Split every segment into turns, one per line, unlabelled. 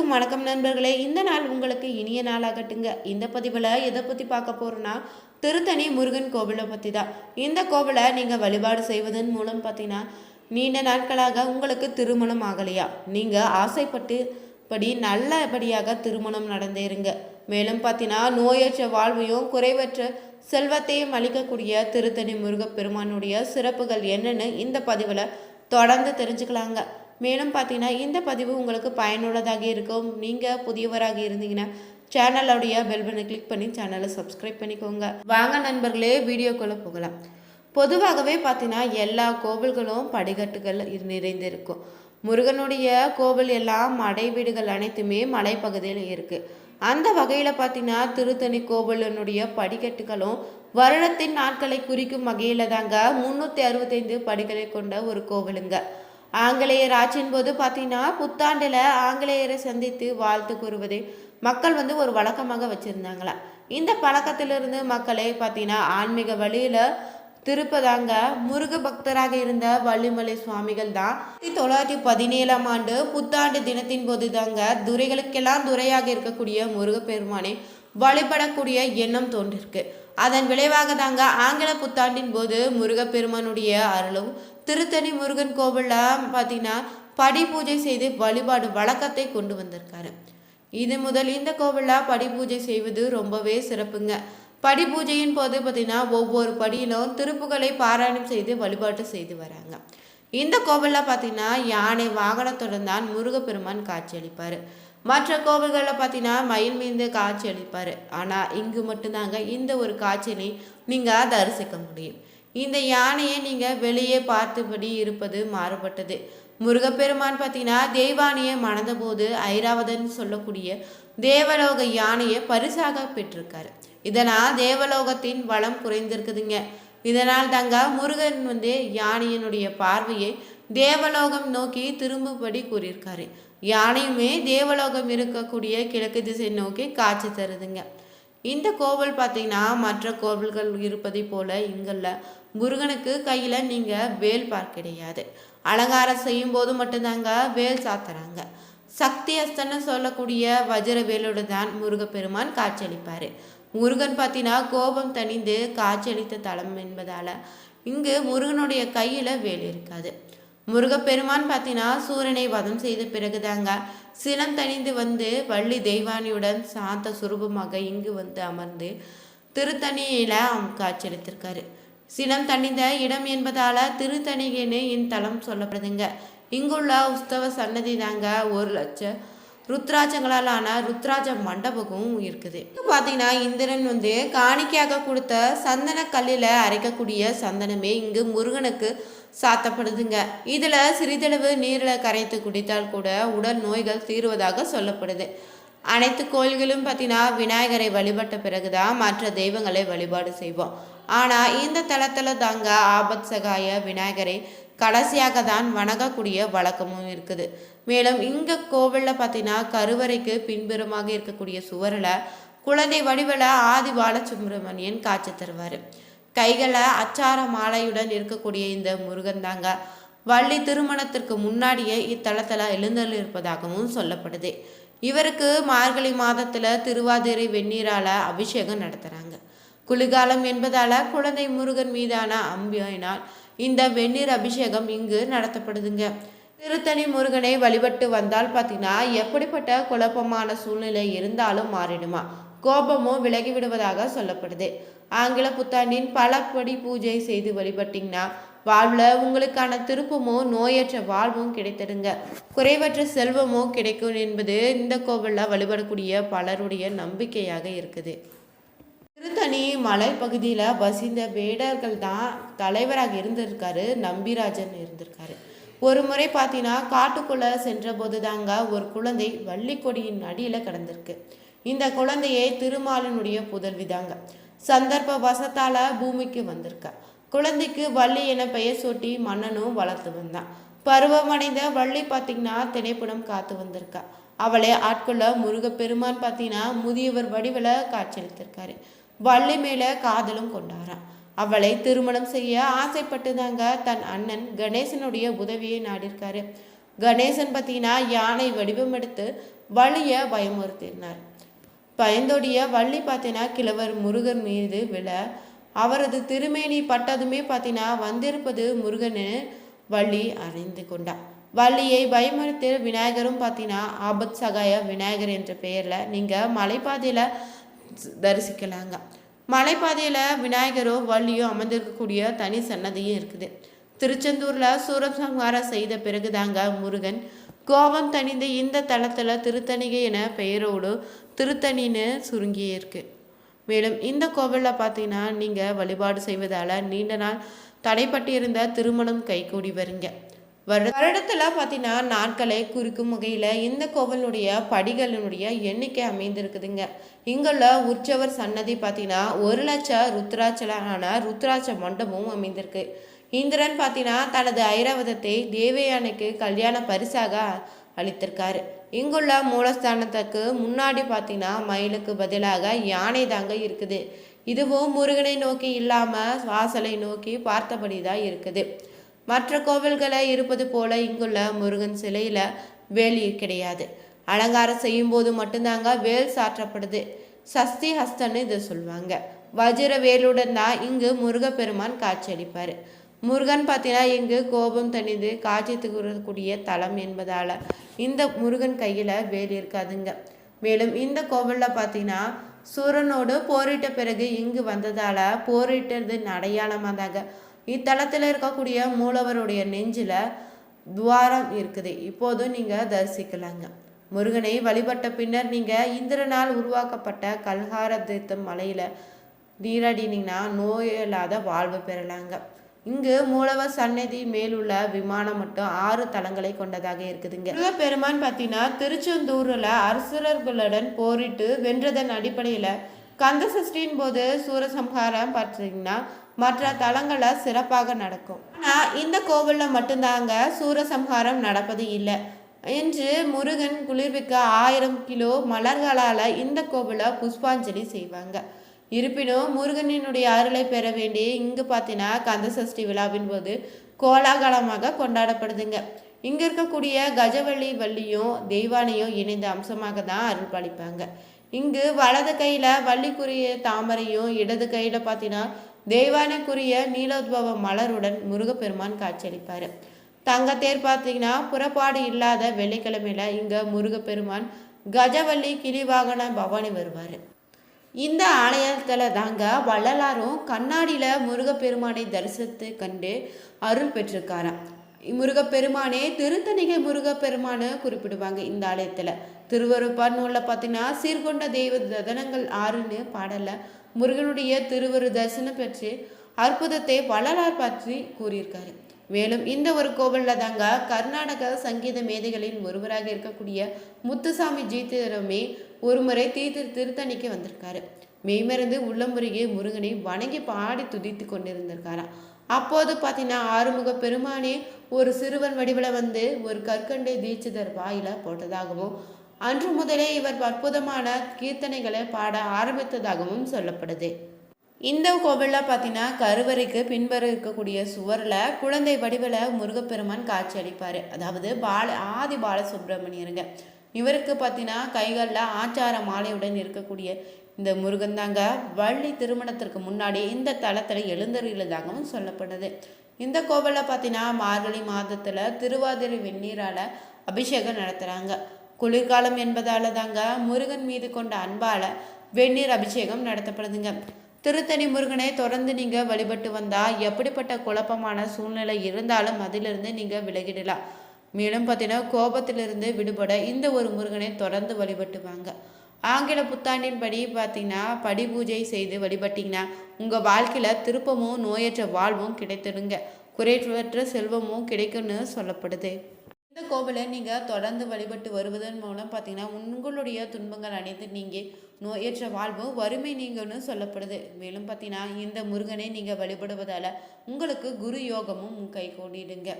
அனைவருக்கும் வணக்கம் நண்பர்களே. இந்த நாள் உங்களுக்கு இனிய நாளாகட்டுங்க. இந்த பதிவில் எதை பற்றி பார்க்க போகிறோன்னா திருத்தணி முருகன் கோவிலை பற்றி தான் இந்த கோவிலை நீங்கள் வழிபாடு செய்வதன் மூலம் பார்த்தீங்கன்னா நீண்ட நாட்களாக உங்களுக்கு திருமணம் ஆகலையா? நீங்கள் ஆசைப்பட்டு படி நல்லபடியாக திருமணம் நடந்தேருங்க மேலும் பார்த்தீங்கன்னா நோயற்ற வாழ்வையும் குறைவற்ற செல்வத்தையும் அளிக்கக்கூடிய திருத்தணி முருகப்பெருமானுடைய சிறப்புகள் என்னென்னு இந்த பதிவில் தொடர்ந்து தெரிஞ்சுக்கலாங்க. மேலும் பார்த்தீங்கன்னா இந்த பதிவு உங்களுக்கு பயனுள்ளதாக இருக்கும். நீங்கள் புதியவராக இருந்தீங்கன்னா சேனலுடைய பெல் பட்டனை கிளிக் பண்ணி சேனலை சப்ஸ்கிரைப் பண்ணிக்கோங்க. வாங்க நண்பர்களே வீடியோக்குள்ளே போகலாம். பொதுவாகவே பார்த்தீங்கன்னா எல்லா கோவில்களும் படிக்கட்டுகள் நிறைந்திருக்கும். முருகனுடைய கோவில் எல்லாம் மடை வீடுகள் அனைத்துமே மலைப்பகுதியில் இருக்குது அந்த வகையில் பார்த்தீங்கன்னா திருத்தணி கோவிலினுடைய படிக்கட்டுகளும் வருடத்தின் நாட்களை குறிக்கும் வகையில் தாங்க முந்நூற்றி அறுபத்தைந்து படிகளை கொண்ட ஒரு கோவிலுங்க. ஆங்கிலேயர் ஆட்சியின் போது பார்த்தீங்கன்னா புத்தாண்டில் ஆங்கிலேயரை சந்தித்து வாழ்த்து கூறுவது மக்கள் வந்து ஒரு வழக்கமாக வச்சுருந்தாங்களா? இந்த பழக்கத்திலிருந்து மக்களை பார்த்தீங்கன்னா ஆன்மீக வழியில் திருப்பதாங்க முருக பக்தராக இருந்த வள்ளிமலை சுவாமிகள் தான். ஆயிரத்தி தொள்ளாயிரத்தி பதினேழாம் ஆண்டு புத்தாண்டு தினத்தின் போது தாங்க துரைகளுக்கெல்லாம் துரையாக இருக்கக்கூடிய முருகப்பெருமானை வழிபடக்கூடிய எண்ணம் தோன்றிருக்கு. அதன் விளைவாக தாங்க ஆங்கில புத்தாண்டின் போது முருகப்பெருமானுடைய அருளும் திருத்தணி முருகன் கோவிலில் பார்த்தீங்கன்னா படி பூஜை செய்து வழிபாடு வழக்கத்தை கொண்டு வந்திருக்காரு. இது முதல் இந்த கோவிலில் படி பூஜை செய்வது ரொம்பவே சிறப்புங்க. படி பூஜையின் போது பார்த்தீங்கன்னா ஒவ்வொரு படியிலும் திருப்புகளை பாராயணம் செய்து வழிபாட்டு செய்து வராங்க. இந்த கோவிலில் பார்த்தீங்கன்னா யானை வாகனத்துடன் தான் முருகப்பெருமான் காட்சியளிப்பார். மற்ற கோவில்களில் பார்த்தீங்கன்னா மயில் மீது காட்சி அளிப்பார் ஆனால் இங்கு மட்டும்தாங்க இந்த ஒரு காட்சியினை நீங்கள் தரிசிக்க முடியும். இந்த யானையை நீங்கள் வெளியே பார்த்தபடி இருப்பது மாறுபட்டது. முருகப்பெருமான் பார்த்தீங்கன்னா தெய்வானியை மணந்தபோது ஐராவதன் சொல்லக்கூடிய தேவலோக யானையை பரிசாக பெற்றிருக்காரு. இதனால் தேவலோகத்தின் வளம் குறைந்திருக்குதுங்க. இதனால் தாங்க முருகன் வந்து யானையினுடைய பார்வையை தேவலோகம் நோக்கி திரும்பும்படி கூறியிருக்காரு. யானையுமே தேவலோகம் இருக்கக்கூடிய கிழக்கு திசை நோக்கி காட்சி தருதுங்க. இந்த கோவில் பார்த்தீங்கன்னா மற்ற கோவில்கள் இருப்பதை போல இங்கல்ல முருகனுக்கு கையில் நீங்கள் வேல் பார்க்க கிடையாது அலங்காரம் செய்யும் போது மட்டும்தாங்க வேல் சாத்துறாங்க. சக்தி அஸ்தன்னு சொல்லக்கூடிய வஜ்ர வேலோடு தான் முருகப்பெருமான் காட்சியளிப்பார். முருகன் பார்த்தீங்கன்னா கோபம் தணிந்து காட்சியளித்த தலம் என்பதால் இங்கு முருகனுடைய கையில் வேல் இருக்காது. முருகப்பெருமான் பார்த்தீங்கன்னா சூரியனை வதம் செய்த பிறகுதாங்க சினம் தணிந்து வந்து வள்ளி தெய்வானியுடன் சாந்த சுரூபமாக இங்கு வந்து அமர்ந்து திருத்தணியில் அவங்க காட்சியளித்திருக்காரு. சினம் தணிந்த இடம் என்பதால திருத்தணிகன்னு இத்தலம் சொல்லப்படுதுங்க. இங்குள்ள உஸ்தவ சன்னதி தாங்க ஒரு லட்சம் ருத்ராஜங்களாலான ருத்ராஜ மண்டபமும் இருக்குது. பார்த்தீங்கன்னா இந்திரன் வந்து காணிக்கையாக கொடுத்த சந்தன கல்லில் அரைக்கக்கூடிய சந்தனமே இங்கு முருகனுக்கு சாத்தப்படுதுங்க. இதில் சிறிதளவு நீரில் கரைத்து குடித்தால் கூட உடல் நோய்கள் தீருவதாக சொல்லப்படுது. அனைத்து கோயில்களும் பார்த்தீங்கன்னா விநாயகரை வழிபட்ட பிறகுதான் மற்ற தெய்வங்களை வழிபாடு செய்வோம். ஆனால் இந்த தளத்தில் தாங்க ஆபத் சகாய விநாயகரை கடைசியாக தான் வணங்கக்கூடிய வழக்கமும் இருக்குது. மேலும் இங்கே கோவிலில் பார்த்தீங்கன்னா கருவறைக்கு பின்புறமாக இருக்கக்கூடிய சுவரில் குழந்தை வடிவில் ஆதி பாலசுப்ரமணியன் காட்சி தருவார். கைகளை அச்சார மாலையுடன் இருக்கக்கூடிய இந்த முருகன் தாங்க வள்ளி திருமணத்திற்கு முன்னாடியே இத்தலத்தில் எழுந்தல் இருப்பதாகவும் சொல்லப்படுது. இவருக்கு மார்கழி மாதத்தில் திருவாதிரை வெந்நீரால் அபிஷேகம் நடத்துகிறாங்க குளிர்காலம் என்பதால் குழந்தை முருகன் மீதான அம்பியினால் இந்த வெந்நீர் அபிஷேகம் இங்கு நடத்தப்படுதுங்க. திருத்தணி முருகனை வழிபட்டு வந்தால் பார்த்தீங்கன்னா எப்படிப்பட்ட குழப்பமான சூழ்நிலை இருந்தாலும் மாறிடுமா? கோபமும் விலகி விடுவதாக சொல்லப்படுது. ஆங்கில புத்தாண்டின் பலப்படி பூஜை செய்து வழிபட்டீங்கன்னா வாழ்வில் உங்களுக்கான திருப்பமும் நோயற்ற வாழ்வும் கிடைத்திடுங்க குறைவற்ற செல்வமும் கிடைக்கும் என்பது இந்த கோவிலில் வழிபடக்கூடிய பலருடைய நம்பிக்கையாக இருக்குது. திருத்தணி மலைப்பகுதியில் வசிந்த வேடர்கள் தான் தலைவராக இருந்திருக்காரு நம்பிராஜன் இருந்திருக்காரு. ஒரு முறை பார்த்தீங்கன்னா காட்டுக்குள்ளே சென்றபோது தாங்க ஒரு குழந்தை வள்ளிக்கொடியின் அடியில் கிடந்திருக்கு. இந்த குழந்தையை திருமாலினுடைய புதல்வி தாங்க சந்தர்ப்ப வசத்தால் பூமிக்கு வந்திருக்கா. குழந்தைக்கு வள்ளி என பெயர் சூட்டி மன்னனும் வளர்த்து வந்தான் பருவமடைந்த வள்ளி பார்த்தீங்கன்னா திணைப்புடம் காத்து வந்திருக்கா. அவளை ஆட்கொள்ள முருகப்பெருமான் பார்த்தீங்கன்னா முதியவர் வடிவில் காட்சியளித்திருக்காரு. வள்ளி மேலே காதலும் கொண்டாராம். அவளை திருமணம் செய்ய ஆசைப்பட்டுதாங்க தன் அண்ணன் கணேசனுடைய உதவியை நாடிருக்காரு. கணேசன் பார்த்தீங்கன்னா யானை வடிவம் எடுத்து வள்ளியை பயமுறுத்தினார். பயந்தோடைய வள்ளி பார்த்தீங்கன்னா கிழவர் முருகன் மீது விழ அவரது திருமேனி பட்டதுமே பார்த்தீங்கன்னா வந்திருப்பது முருகன்னு வள்ளி அறிந்து கொண்டார் வள்ளியை பயமுறுத்தி விநாயகரும் பார்த்தீங்கன்னா ஆபத் சகாய விநாயகர் என்ற பெயரில் நீங்கள் மலைப்பாதையில் தரிசிக்கலாங்க. மலைப்பாதையில் விநாயகரோ வள்ளியோ அமர்ந்திருக்கக்கூடிய தனி சன்னதியும் இருக்குது. திருச்செந்தூரில் சூரசம்ஹாரம் செய்த பிறகுதாங்க முருகன் கோபம் தணிந்த இந்த தளத்தில் திருத்தணிகை என பெயரோடு திருத்தணின்னு சுருங்கியே இருக்குது மேலும் இந்த கோவிலில் பார்த்தீங்கன்னா நீங்கள் வழிபாடு செய்வதால் நீண்ட நாள் தடைப்பட்டிருந்த திருமணம் கைகூடி வருங்க. வருட வருடத்தில் பார்த்தீங்கன்னா நாட்களை குறிக்கும் வகையில் இந்த கோவிலுடைய படிகளினுடைய எண்ணிக்கை அமைந்திருக்குதுங்க. இங்குள்ள உற்சவர் சன்னதி பார்த்தீங்கன்னா ஒரு லட்சம் ருத்ராட்சலான ருத்ராட்ச மண்டபமும் அமைந்திருக்கு. இந்திரன் பார்த்தீங்கன்னா தனது ஐராவதத்தை தேவயானைக்கு கல்யாண பரிசாக அளித்திருக்காரு. இங்குள்ள மூலஸ்தானத்துக்கு முன்னாடி பார்த்தீங்கன்னா மயிலுக்கு பதிலாக யானை தாங்க இருக்குது. இதுவும் முருகனை நோக்கி இல்லாமல் வாசலை நோக்கி பார்த்தபடி தான் இருக்குது. மற்ற கோவில்களை இருப்பது போல இங்குள்ள முருகன் சிலையில் வேலி கிடையாது. அலங்காரம் செய்யும் போது மட்டும்தாங்க வேல் சாற்றப்படுது. சஸ்தி ஹஸ்தன்னு இதை சொல்லுவாங்க. வஜ்ர வேலுடன் தான் இங்கு முருகப்பெருமான் காட்சியளிப்பார். முருகன் பார்த்தீங்கன்னா இங்கு கோபம் தணிந்து காட்சி தரக்கூடிய தலம் என்பதால் இந்த முருகன் கையில் வேல் இருக்காதுங்க. மேலும் இந்த கோவிலில் பார்த்தீங்கன்னா சூரனோடு போரிட்ட பிறகு இங்கு வந்ததால் போரிட்டது அடையாளமாக தாங்க இத்தலத்தில் இருக்கக்கூடிய மூலவருடைய நெஞ்சில் துவாரம் இருக்குது. இப்போதும் நீங்கள் தரிசிக்கலாங்க. முருகனை வழிபட்ட பின்னர் நீங்கள் இந்திரனால் உருவாக்கப்பட்ட கல்ஹார தீர்த்தம் மலையில் நீராடினீங்கன்னா நோயில்லாத வாழ்வு பெறலாங்க. இங்கு மூலவர் சன்னதி மேலுள்ள விமானம் மட்டும் ஆறு தளங்களை கொண்டதாக இருக்குதுங்க. பெருமான் பார்த்தீங்கன்னா திருச்செந்தூரில் அரசர்களுடன் போரிட்டு வென்றதன் அடிப்படையில் கந்த சஷ்டியின் போது சூரசம்ஹாரம் பார்த்தீங்கன்னா மற்ற தலங்களை சிறப்பாக நடக்கும். ஆனால் இந்த கோவிலில் மட்டும்தாங்க சூரசம்ஹாரம் நடப்பது இல்லை. என்று முருகன் குளிர்விக்க ஆயிரம் கிலோ மலர்களால் இந்த கோவிலை புஷ்பாஞ்சலி செய்வாங்க. இருப்பினும் முருகனினுடைய அருளை பெற வேண்டி இங்கு பார்த்தீங்கன்னா கந்த சஷ்டி விழாவின் போது கோலாகலமாக கொண்டாடப்படுதுங்க. இங்கே இருக்கக்கூடிய கஜவள்ளி வள்ளியும் தெய்வானையும் இணைந்த அம்சமாக தான் அருள் பாலிப்பாங்க. இங்கு வலது கையில் வள்ளிக்குரிய தாமரையும் இடது கையில் பார்த்தீங்கன்னா தெய்வானைக்குரிய நீலோத்பவ மலருடன் முருகப்பெருமான் காட்சியளிப்பார். தங்கத்தேர் பார்த்தீங்கன்னா புறப்பாடு இல்லாத வெள்ளிக்கிழமையில இங்கே முருகப்பெருமான் கஜவள்ளி கிளிவாகன பவானி வருவார். இந்த ஆலயத்தில் தாங்க வள்ளலாரும் கண்ணாடியில் முருகப்பெருமானை தரிசித்து கண்டு அருள் பெற்றிருக்காராம். முருகப்பெருமானே திருத்தணிகை முருகப்பெருமானு குறிப்பிடுவாங்க இந்த ஆலயத்தில். திருவருப்பார் நூலில் பார்த்தீங்கன்னா சீர்கொண்ட தெய்வ ததனங்கள் ஆறுன்னு பாடல முருகனுடைய திருவரு தரிசனம் பெற்று அற்புதத்தை வள்ளலார் பற்றி கூறியிருக்காரு. மேலும் இந்த ஒரு கோவிலில் தாங்க கர்நாடக சங்கீத மேதைகளின் ஒருவராக இருக்கக்கூடிய முத்துசாமி ஜீத்திரமே ஒருமுறை தீர்த்து திருத்தணிக்கு வந்திருக்காரு. மெய்மருந்து உள்ளமுருகே முருகனை வணங்கி பாடி துதித்து கொண்டிருந்திருக்காராம். அப்போது பார்த்தீங்கன்னா ஆறுமுக பெருமானே ஒரு சிறுவன் வடிவில் வந்து ஒரு கற்கண்டை தீட்சிதர் வாயில போட்டதாகவும் அன்று முதலே இவர் அற்புதமான கீர்த்தனைகளை பாட ஆரம்பித்ததாகவும் சொல்லப்படுது. இந்த கோவிலில் பார்த்தீங்கன்னா கருவறைக்கு பின்பற இருக்கக்கூடிய சுவரில் குழந்தை வடிவில் முருகப்பெருமான் காட்சி அளிப்பார் அதாவது பால ஆதி பாலசுப்ரமணியருங்க. இவருக்கு பார்த்தீங்கன்னா கைகளில் ஆச்சார மாலையுடன் இருக்கக்கூடிய இந்த முருகன் தாங்க வள்ளி திருமணத்திற்கு முன்னாடி இந்த தளத்தில் எழுந்தருளதாகவும் சொல்லப்படுது. இந்த கோவிலில் பார்த்தீங்கன்னா மார்கழி மாதத்தில் திருவாதிரை வெந்நீரால் அபிஷேகம் நடத்துகிறாங்க குளிர்காலம் என்பதால் தாங்க முருகன் மீது கொண்ட அன்பால் வெந்நீர் அபிஷேகம் நடத்தப்படுதுங்க. திருத்தணி முருகனை தொடர்ந்து நீங்கள் வழிபட்டு வந்தால் எப்படிப்பட்ட குழப்பமான சூழ்நிலை இருந்தாலும் அதிலிருந்து நீங்கள் விலகிடலாம். மேலும் பார்த்தீங்கன்னா கோபத்திலிருந்து விடுபட இந்த ஒரு முருகனை தொடர்ந்து வழிபட்டு வாங்க. ஆங்கில புத்தாண்டின் படி பார்த்தீங்கன்னா படி பூஜை செய்து வழிபட்டிங்கன்னா உங்கள் வாழ்க்கையில் திருப்பமும் நோயற்ற வாழ்வும் கிடைத்துடுங்க. குறைவற்ற செல்வமும் கிடைக்கும்னு சொல்லப்படுது. இந்த கோவிலை நீங்கள் தொடர்ந்து வழிபட்டு வருவதன் மூலம் பார்த்தீங்கன்னா உங்களுடைய துன்பங்கள் அனைத்து நீங்கள் நோயற்ற வாழ்வு வறுமை நீங்கன்னு சொல்லப்படுது. மேலும் பார்த்தீங்கன்னா இந்த முருகனை நீங்கள் வழிபடுவதால் உங்களுக்கு குரு யோகமும் கை கூடிடுங்க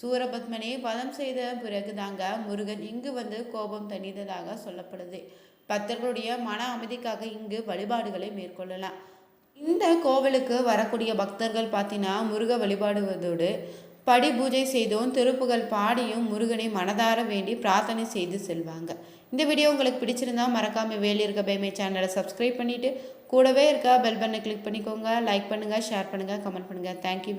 சூரபத்மனை பதம் செய்த பிறகு தாங்க முருகன் இங்கு வந்து கோபம் தணிந்ததாக சொல்லப்படுது. பக்தர்களுடைய மன அமைதிக்காக இங்கு வழிபாடுகளை மேற்கொள்ளலாம். இந்த கோவிலுக்கு வரக்கூடிய பக்தர்கள் பார்த்தீங்கன்னா முருக வழிபாடுவதோடு படி பூஜை செய்தும் திருப்புகள் பாடியும் முருகனை மனதார வேண்டி பிரார்த்தனை செய்து செல்வாங்க. இந்த வீடியோ உங்களுக்கு பிடிச்சிருந்தா மறக்காமல் வேலி இருக்க பேமே சேனலை சப்ஸ்கிரைப் பண்ணிவிட்டு கூடவே இருக்க பெல் பட்டனை கிளிக் பண்ணிக்கோங்க. லைக் பண்ணுங்கள் ஷேர் பண்ணுங்கள் கமெண்ட் பண்ணுங்கள் தேங்க்யூ